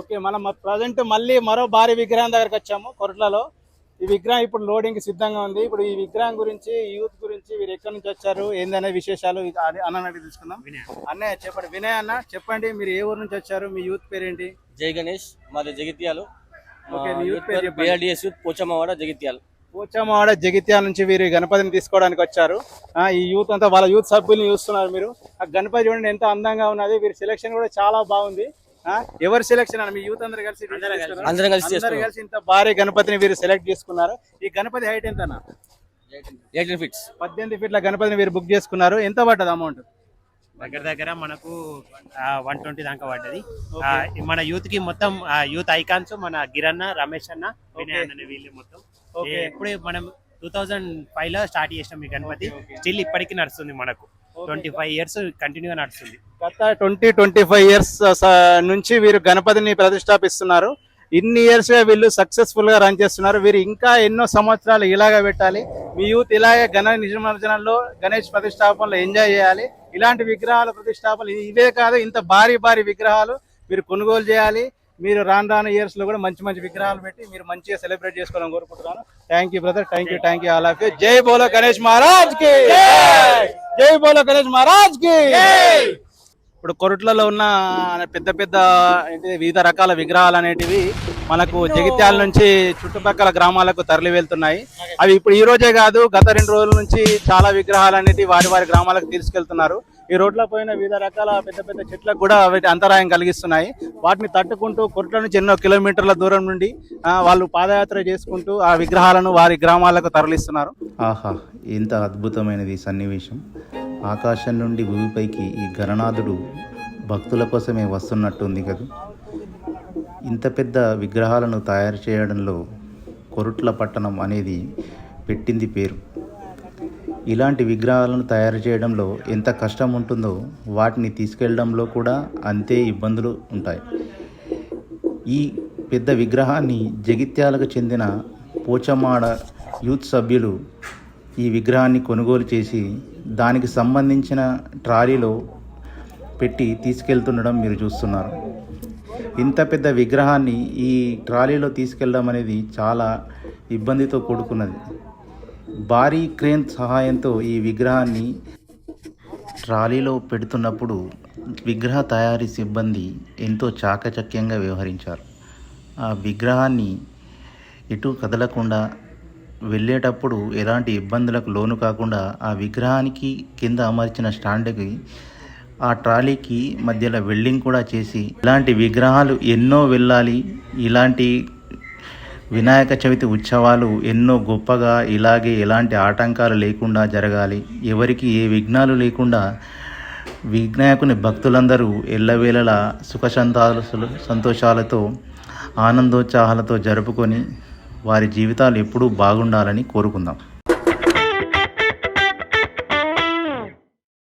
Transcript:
Okay మనం present మళ్ళీ మరో భారీ విగ్రహం దగ్గరకు వచ్చాము కొరట్లలో. ఈ విగ్రహం ఇప్పుడు లోడింగ్ సిద్ధంగా ఉంది. ఇప్పుడు ఈ విగ్రహం గురించి యూత్ గురించి వీరు ఎక్కడి నుంచి వచ్చారు ఏందనే విశేషాలు అన్న- అడిగి తీసుకుందాం అన్నయ్య చెప్పండి. వినయ్ అన్న చెప్పండి మీరు ఏ ఊరు నుంచి వచ్చారు? మీ యూత్ పేరేంటి? జై గణేష్ మాది జగిత్యాలు. ఓకే, మీ యూత్ పేరు చెప్పండి. బిఆర్డిఎస్ యూత్ పోచమ్మవాడ జగిత్యాలు. పోచమ్మవాడ జగిత్యాల నుంచి వీరు గణపతిని తీసుకోవడానికి వచ్చారు. ఈ యూత్ అంతా వాళ్ళ యూత్ సభ్యుల్ని చూస్తున్నారు మీరు. ఆ గణపతి చూడండి ఎంత అందంగా ఉన్నది. వీరి సెలెక్షన్ కూడా చాలా బాగుంది. ఎవరి సెలెక్షన్ అని మీ యూత్ అందరు కలిసి? అందరం కలిసి అందరు కలిసి ఇంత భారీ గణపతిని వీరు సెలెక్ట్ చేసుకున్నారు. ఈ గణపతి హైట్ ఎంత ఎయిటీన్ ఫిట్స్ పద్దెనిమిది ఫీట్ల గణపతిని వీరు బుక్ చేసుకున్నారు. ఎంత పడ్డది అమౌంట్ దగ్గర దగ్గర మనకు వన్ ట్వంటీ దాకా పడ్డది. మన యూత్కి మొత్తం యూత్ ఐకాన్స్ మన గిరన్న రమేష్ అన్న వినయ్ అన్న వీళ్ళు మొత్తం. ఎప్పుడే మనం టూ థౌజండ్ ఫైవ్లో స్టార్ట్ చేసినాం ఈ గణపతి. స్టిల్ ఇప్పటికీ నడుస్తుంది మనకు. ట్వంటీ ఫైవ్ ఇయర్స్ కంటిన్యూగా నడుస్తుంది. గత ట్వంటీ ట్వంటీ ఫైవ్ ఇయర్స్ నుంచి వీరు గణపతిని ప్రతిష్టాపిస్తున్నారు. ఇన్ని ఇయర్స్గా వీళ్ళు సక్సెస్ఫుల్గా రన్ చేస్తున్నారు. వీరు ఇంకా ఎన్నో సంవత్సరాలు ఇలాగే పెట్టాలి. మీ యూత్ ఇలాగే గణ నిమజ్జనంలో గణేష్ ప్రతిష్టాపనలో ఎంజాయ్ చేయాలి. ఇలాంటి విగ్రహాల ప్రతిష్టాపనలు ఇవే కాదు ఇంత భారీ భారీ విగ్రహాలు మీరు కొనుగోలు చేయాలి. మీరు రాను రాను ఇయర్స్లో కూడా మంచి మంచి విగ్రహాలు పెట్టి మీరు మంచిగా సెలబ్రేట్ చేసుకోవాలని కోరుకుంటున్నాను. Thank you brother thank you thank you all of you జై బోలో గణేష్ మహారాజ్కి జై బోలో గణేష్ మహారాజ్కి ఇప్పుడు కొరట్లలో ఉన్న పెద్ద పెద్ద ఏంటి వివిధ రకాల విగ్రహాలు అనేటివి మనకు జగిత్యాల నుంచి చుట్టుపక్కల గ్రామాలకు తరలి వెళ్తున్నాయి. అవి ఇప్పుడు ఈ రోజే కాదు గత రెండు రోజుల నుంచి చాలా విగ్రహాలు అనేటివి వారి వారి గ్రామాలకు తీసుకెళ్తున్నారు. ఈ రోడ్ల పైన వివిధ రకాల పెద్ద పెద్ద చెట్లకు కూడా వీటి అంతరాయం కలిగిస్తున్నాయి. వాటిని తట్టుకుంటూ కొరట్ల నుంచి ఎన్నో కిలోమీటర్ల దూరం నుండి వాళ్ళు పాదయాత్ర చేసుకుంటూ ఆ విగ్రహాలను వారి గ్రామాలకు తరలిస్తున్నారు. ఆహా ఎంత అద్భుతమైనది ఈ సన్నివేశం. ఆకాశం నుండి భూమిపైకి ఈ గణనాథుడు భక్తుల కోసమే వస్తున్నట్టుంది కదా? ఇంత పెద్ద విగ్రహాలను తయారు చేయడంలో కొరుట్ల పట్టణం అనేది పెట్టింది పేరు. ఇలాంటి విగ్రహాలను తయారు చేయడంలో ఎంత కష్టం ఉంటుందో వాటిని తీసుకెళ్ళడంలో కూడా అంతే ఇబ్బందులు ఉంటాయి. ఈ పెద్ద విగ్రహాన్ని జగిత్యాలకు చెందిన పోచమాడ యూత్ సభ్యులు ఈ విగ్రహాన్ని కొనుగోలు చేసి దానికి సంబంధించిన ట్రాలీలో పెట్టి తీసుకెళ్తుండడం మీరు చూస్తున్నారు. ఇంత పెద్ద విగ్రహాన్ని ఈ ట్రాలీలో తీసుకెళ్ళడం అనేది చాలా ఇబ్బందితో కూడుకున్నది. భారీ క్రేన్ సహాయంతో ఈ విగ్రహాన్ని ట్రాలీలో పెడుతున్నప్పుడు విగ్రహ తయారీ సిబ్బంది ఎంతో చాకచక్యంగా వ్యవహరించారు. ఆ విగ్రహాన్ని ఎటు కదలకుండా వెళ్ళేటప్పుడు ఎలాంటి ఇబ్బందులకు లోను కాకుండా ఆ విగ్రహానికి కింద అమర్చిన స్టాండ్కి ఆ ట్రాలీకి మధ్యలో వెల్డింగ్ కూడా చేసి ఇలాంటి విగ్రహాలు ఎన్నో వెళ్ళాలి ఇలాంటి వినాయక చవితి ఉత్సవాలు ఎన్నో గొప్పగా ఇలాగే ఎలాంటి ఆటంకాలు లేకుండా జరగాలి. ఎవరికి ఏ విఘ్నాలు లేకుండా వినాయకుని భక్తులందరూ ఎల్లవేళలా సుఖ సంతోషాలతో ఆనందోత్సాహాలతో జరుపుకొని వారి జీవితాలు ఎప్పుడూ బాగుండాలని కోరుకుందాం.